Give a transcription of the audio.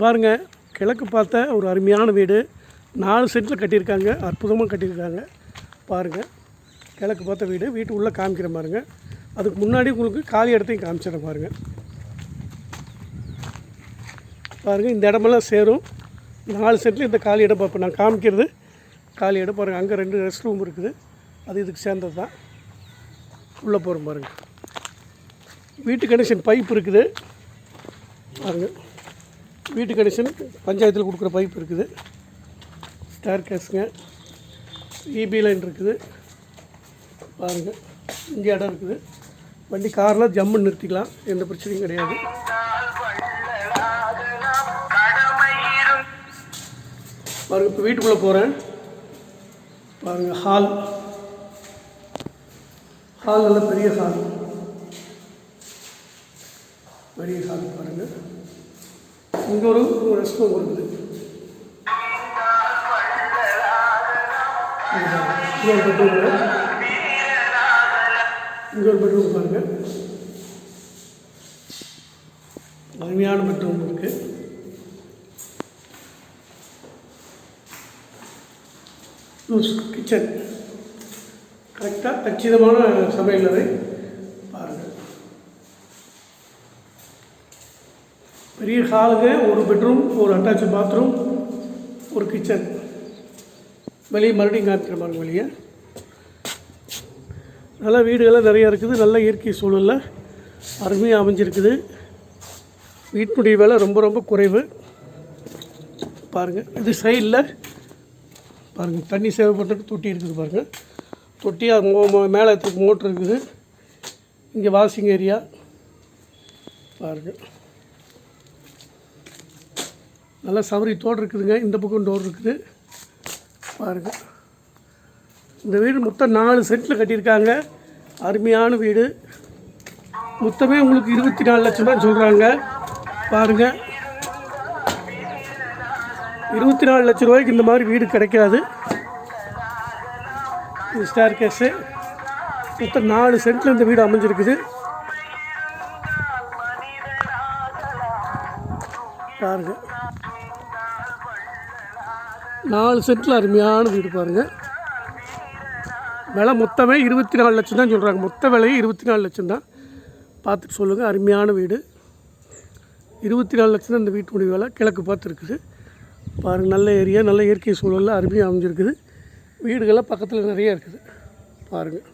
பாருங்கள் கிழக்கு பார்த்த ஒரு அருமையான வீடு. நாலு சென்ட்டில் கட்டியிருக்காங்க அற்புதமாக கட்டியிருக்காங்க. பாருங்கள் கிழக்கு பார்த்த வீடு வீட்டு உள்ளே காமிக்கிற பாருங்க. அதுக்கு முன்னாடி உங்களுக்கு காலி இடத்தையும் காமிச்சிட பாருங்கள் பாருங்கள் இந்த இடமெல்லாம் சேரும். நாலு சென்ட்டில் இந்த காலி இடம் பார்ப்போம். நான் காமிக்கிறது காலி இடம். பாருங்கள் அங்கே ரெண்டு ரெஸ்ட் ரூம் இருக்குது. அது இதுக்கு சேர்ந்தது தான். உள்ளே போகிறோம் பாருங்கள் வீட்டு கனெக்ஷன் பைப் இருக்குது. பாருங்கள் வீட்டு கனெக்ஷன் பஞ்சாயத்தில் கொடுக்குற பைப் இருக்குது. ஸ்டேர் கேஸுங்க இபி லைன் இருக்குது. பாருங்கள் இங்கே இடம் இருக்குது. வண்டி கார்லாம் ஜம்முன்னு நிறுத்திக்கலாம். எந்த பிரச்சனையும் கிடையாது. பாருங்கள் இப்போ வீட்டுக்குள்ளே போகிறேன் பாருங்கள் ஹால் ஹால் நல்ல பெரிய ஹால் பெரிய ஹால் பாருங்கள் இங்கே ஒரு ரெஸ்ட் இருக்குது. இங்கே ஒரு பெட்ரூம் இங்கே ஒரு பெட்ரூம் பாருங்கள் அருமையான பெட்ரூம் இருக்குது கிச்சன் கரெக்டாக கச்சிதமான சமையல் அறை. பெரிய ஹாலுங்க ஒரு பெட்ரூம் ஒரு அட்டாச் பாத்ரூம் ஒரு கிச்சன். வெளியே மறுபடியும் காமிக்கிற பாருங்க வெளியே நல்ல வீடுகள்லாம் நிறையா இருக்குது நல்ல இயற்கை சூழலில் அருமையாக அமைஞ்சிருக்குது. வீட்டினுடைய வேலை ரொம்ப ரொம்ப குறைவு. பாருங்கள் இது சைடில் பாருங்கள் தண்ணி சேவைப்பட்டு தொட்டி இருக்குது பாருங்கள் தொட்டியாக மோ மேலே மோட்ரு இருக்குது. இங்கே வாஷிங் ஏரியா. பாருங்கள் நல்லா சவரி தோடு இருக்குதுங்க. இந்த பக்கம் டோர் இருக்குது. பாருங்கள் இந்த வீடு மொத்தம் நாலு சென்ட்டில் கட்டியிருக்காங்க. அருமையான வீடு. மொத்தமே உங்களுக்கு இருபத்தி நாலு லட்சம் தான் சொல்கிறாங்க பாருங்கள் இருபத்தி நாலு லட்ச ரூபாய்க்கு இந்த மாதிரி வீடு கிடைக்காது. இது ஸ்டேர் கேஸு மொத்தம் நாலு சென்ட்டில் இந்த வீடு அமைஞ்சிருக்குது. பாருங்கள் நாலு செட்டில் அருமையான வீடு பாருங்கள் விலை மொத்தமே இருபத்தி நாலு லட்சம் தான் சொல்கிறாங்க மொத்த விலையே இருபத்தி நாலு லட்சம் தான். பார்த்துட்டு சொல்லுங்கள் அருமையான வீடு. இருபத்தி நாலு லட்சம் தான் இந்த வீட்டுடைய விலை. கிழக்கு பார்த்து இருக்குது பாருங்கள் நல்ல ஏரியா நல்ல இயற்கை சூழலில் அருமையாக அமைஞ்சிருக்குது. வீடுகள்லாம் பக்கத்தில் நிறைய இருக்குது. பாருங்கள்